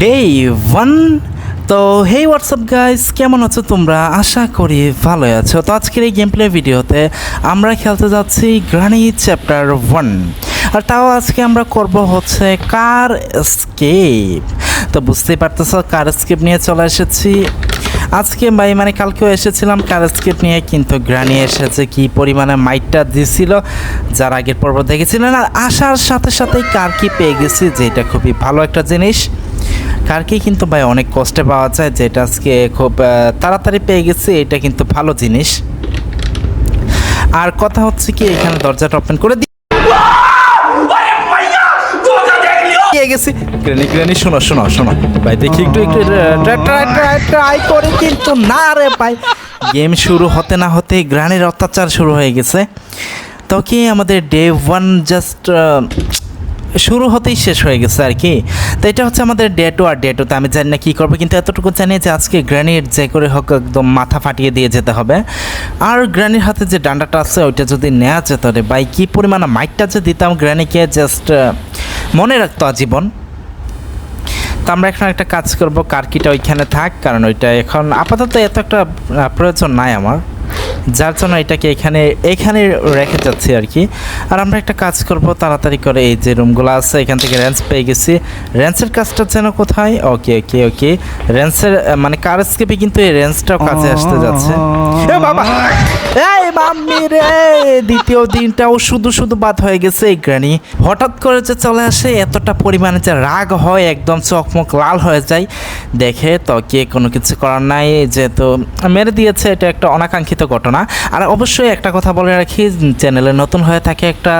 Day one তো হেই WhatsApp guys কেমন আছো তোমরা? আশা করি ভালো আছো। তো, আজকের এই গেম প্লে ভিডিওতে আমরা খেলতে যাচ্ছি গ্রানি চ্যাপ্টার ওয়ান আর তাও আজকে আমরা করব হচ্ছে কার স্কেপ তো, বুঝতেই পারতেছ কার স্কেপ নিয়ে চলে এসেছি। আজকে ভাই মানে কালকেও এসেছিলাম কার স্কেপ নিয়ে, কিন্তু গ্রানি এসেছে কি পরিমাণে মাইটটা দিছিল, যার আগের পর্ব দেখেছিলেন। আর আসার সাথে সাথেই কার কি পেয়ে গেছি, যেটা খুবই ভালো একটা জিনিস। কারকে কিন্তু ভাই অনেক কষ্টে পাওয়া যায়, যেটা আজকে খুব তাড়াতাড়ি পেয়ে গেছি, এটা কিন্তু ভালো জিনিস। আর কথা হচ্ছে কি, এখানে দরজাটা ওপেন করে গ্রেনি শোনো ভাই একটু করে কিন্তু না রে ভাই। গেম শুরু হতে না হতে গ্রানের অত্যাচার শুরু হয়ে গেছে। তো কি আমাদের ডে ওয়ান জাস্ট শুরু হতেই শেষ হয়ে গেছে আর কি। তো এটা হচ্ছে আমাদের ডে টু আর ডে আমি জানি না কী করব, কিন্তু এতটুকু জানি যে আজকে গ্র্যানির যে করে হোক একদম মাথা ফাটিয়ে দিয়ে যেতে হবে। আর গ্র্যানির হাতে যে ডান্ডাটা আছে, ওইটা যদি নেওয়া যেত রে ভাই, কী পরিমাণে মাইকটা যে দিতাম গ্র্যানিকে জাস্ট মনে রাখতো আজীবন। তো আমরা এখন একটা কাজ করব কার্কিটা ওইখানে থাক, কারণ ওইটা এখন আপাতত এত একটা প্রয়োজন নাই আমার। যার জন্য এটাকে এখানে এখানে রেখে যাচ্ছি আর কি। আর আমরা একটা কাজ করব তাড়াতাড়ি করে এই যে রুমগুলো আছে এখান থেকে রেঞ্জ পেয়ে গেছি। রেঞ্জের কাজটা যেন কোথায়? ওকে ওকে ওকে। রেঞ্জের মানে কার স্কেপে কিন্তু এই রেঞ্জটাও কাছে আসতে যাচ্ছে। বাবা! এই মাম্মি রে। দ্বিতীয় দিনটাও শুধু শুধু বাদ হয়ে গেছে এই গ্রানি। হঠাৎ করে যে চলে আসে, এতটা পরিমাণে যে রাগ হয়, একদম চকমক লাল হয়ে যায়। দেখে তো কে কোনো কিছু করার নাই, যেহেতু মেরে দিয়েছে, এটা একটা অনাকাঙ্ক্ষিত ঘটনা। আর অবশ্যই একটা কথা বলে রাখি, চ্যানেলে নতুন হয়ে থাকে একটা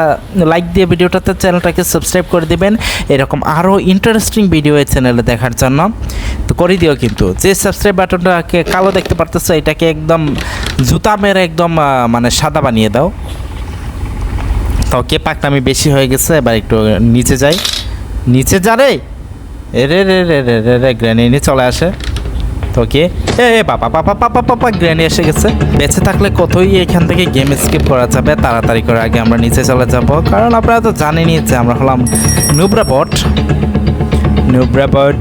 লাইক দিয়ে ভিডিওটাতে চ্যানেলটাকে সাবস্ক্রাইব করে দিবেন। এরকম আরও ইন্টারেস্টিং ভিডিও এই চ্যানেলে দেখার জন্য। তো করে দিও কিন্তু। যে সাবস্ক্রাইব বাটনটাকে কালো দেখতে পারতেছে, এটাকে একদম জুতা মেরে একদম মানে সাদা বানিয়ে দাও। তো কে পাকনামি বেশি হয়ে গেছে, এবার একটু নিচে যাই। নিচে যা রে। রে রে রে রে রে রে গ্র্যানি নিয়ে চলে আসে। তো কে? এ বাবা বাবা বাবা বাবা গ্র্যানি এসে গেছে। বেঁচে থাকলে কতই এখান থেকে গেম স্কিপ করা যাবে, তাড়াতাড়ি করে আগে আমরা নিচে চলে যাব। কারণ আপনারা তো জানেনই যে আমরা হলাম নুবরা বট। নুবরা বট।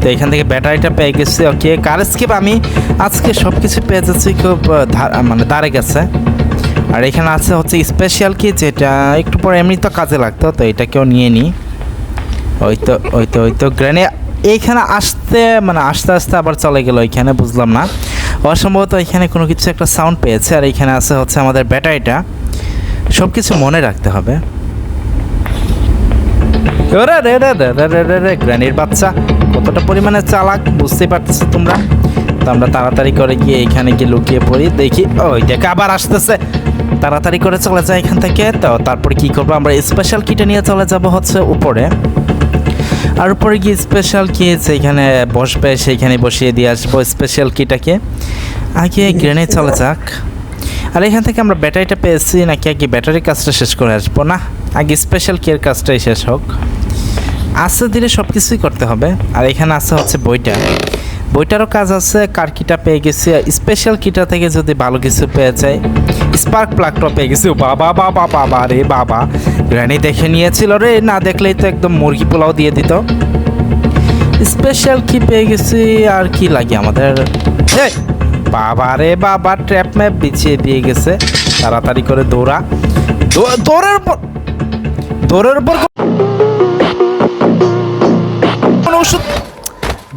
তো এখান থেকে ব্যাটারিটা পেয়ে গেছি ওকে কার স্কিপ আমি আজকে সব কিছু পেয়ে যাচ্ছি খুব মানে দাঁড়ে গেছে। আর এখানে আছে হচ্ছে স্পেশাল কি যেটা একটু পরে এমনি তো কাজে লাগতো, তো এটাকেও নিয়ে নিই ওই তো ওই তো ওই তো গ্রেনে এইখানে আসতে মানে আস্তে আস্তে আবার চলে গেল ওইখানে বুঝলাম না। অসম্ভবত এখানে কোনো কিছু একটা সাউন্ড পেয়েছে, আর এখানে আছে হচ্ছে আমাদের ব্যাটারিটা সব কিছু মনে রাখতে হবে। রে রে রে রে রে রে রে গ্রানির বাচ্চা। কতটা পরিমাণে চালাক বুঝতে পারতেছো তোমরা? তো আমরা তাড়াতাড়ি করে গিয়ে এখানে গিয়ে লুকিয়ে পড়ি, দেখি, ওই দেখে আবার আসতেছে। তাড়াতাড়ি করে চলে যায় এখান থেকে। তো তারপরে কি করব, আমরা স্পেশাল কিটা নিয়ে চলে যাব হচ্ছে উপরে। আর উপরে গিয়ে স্পেশাল কি সেইখানে বসবে সেইখানে বসিয়ে দিয়ে আসব স্পেশাল কিটাকে আগে গ্রেনে চলে যাক। আর এখান থেকে আমরা ব্যাটারিটা পেয়েছি, নাকি আগে ব্যাটারির কাজটা শেষ করে আসব, না? আগে স্পেশাল কেয়ার কাজটাই শেষ হোক। আস্তে ধীরে সব কিছুই করতে হবে। আর এখানে আছে হচ্ছে বইটা। বইটারও কাজ আছে, কার কিটা পেয়ে গেছি। স্পেশাল কিটা থেকে যদি ভালো কিছু পেয়ে যায় স্পার্ক প্লাগটা পেয়ে গেছি। বাবা বাবা বাবা রে বাবা। গ্রানি দেখে নিয়েছিল রে, না দেখলেই তো একদম মুরগি পোলাও দিয়ে দিত। স্পেশাল কি পেয়ে গেছি, আর কি লাগে আমাদের? বাবা রে বাবা ট্র্যাপ ম্যাপ বিছিয়ে দিয়ে গেছে। তাড়াতাড়ি করে দৌড়া। দৌড়ের উপর উপর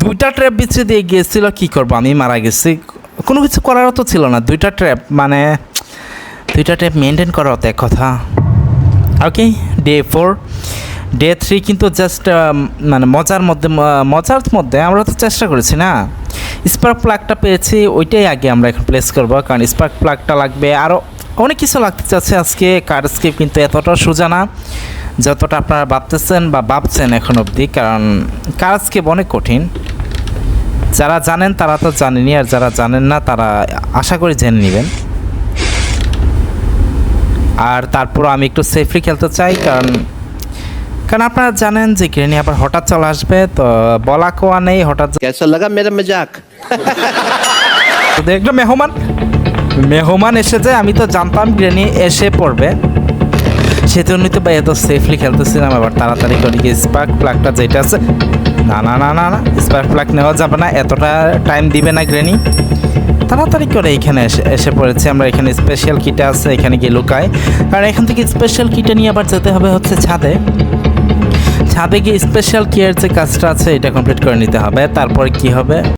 দুইটা ট্র্যাপ বিছিয়ে দিয়ে গিয়েছিল, কি করব? আমি মারা গেছি। কোনো কিছু করারও তো ছিল না। দুইটা ট্র্যাপ মানে দুইটা ট্র্যাপ মেনটেন করার তো এক কথা। Okay day four day three কিন্তু জাস্ট মানে মজার মধ্যে মজার মধ্যে আমরা তো চেষ্টা করেছি না। স্পার্ক প্লাগটা পেয়েছি, ওইটাই আগে আমরা এখন প্লেস করব, কারণ স্পার্ক প্লাগটা লাগবে। আরও অনেক কিছু লাগতে চাচ্ছে আজকে কার্ড স্কেপ কিন্তু এতটা সোজা না। যতটা আপনারা ভাবতেছেন বা ভাবছেন এখন অবধি কারণ কাজকে অনেক কঠিন। যারা জানেন তারা তো জানেনি আর যারা জানেন না তারা আশা করি জেনে নেবেন। আর তারপর আমি একটু সেফলি খেলতে চাই কারণ কারণ আপনারা জানেন যে গ্রেনি আবার হঠাৎ চলে আসবে তো বলা কোয়া নেই হঠাৎ কেসা লাগা মেরা মজাক দেখল মেহমান। মেহমান এসে যে আমি তো জানতাম গ্রেনি এসে পড়বে। সেজন্যই তো ভাই এত সেফলি খেলতেছিলাম আবার তাড়াতাড়ি করে গিয়ে স্পার্ক প্লাগটা যেটা আছে। না না না না না স্পার্ক প্লাগ নেওয়া যাবে না, এতটা টাইম দিবে না গ্রেনি তাড়াতাড়ি করে এখানে এসে এসে পড়েছে, আমরা এখানে স্পেশাল কিটা আছে, এখানে গিয়ে লুকাই। কারণ এখান থেকে স্পেশাল কিটা নিয়ে আবার যেতে হবে হচ্ছে ছাদে। ছাদে গিয়ে স্পেশাল কেয়ার যে কাজটা আছে, এটা কমপ্লিট করে নিতে হবে, তারপর কি হবে?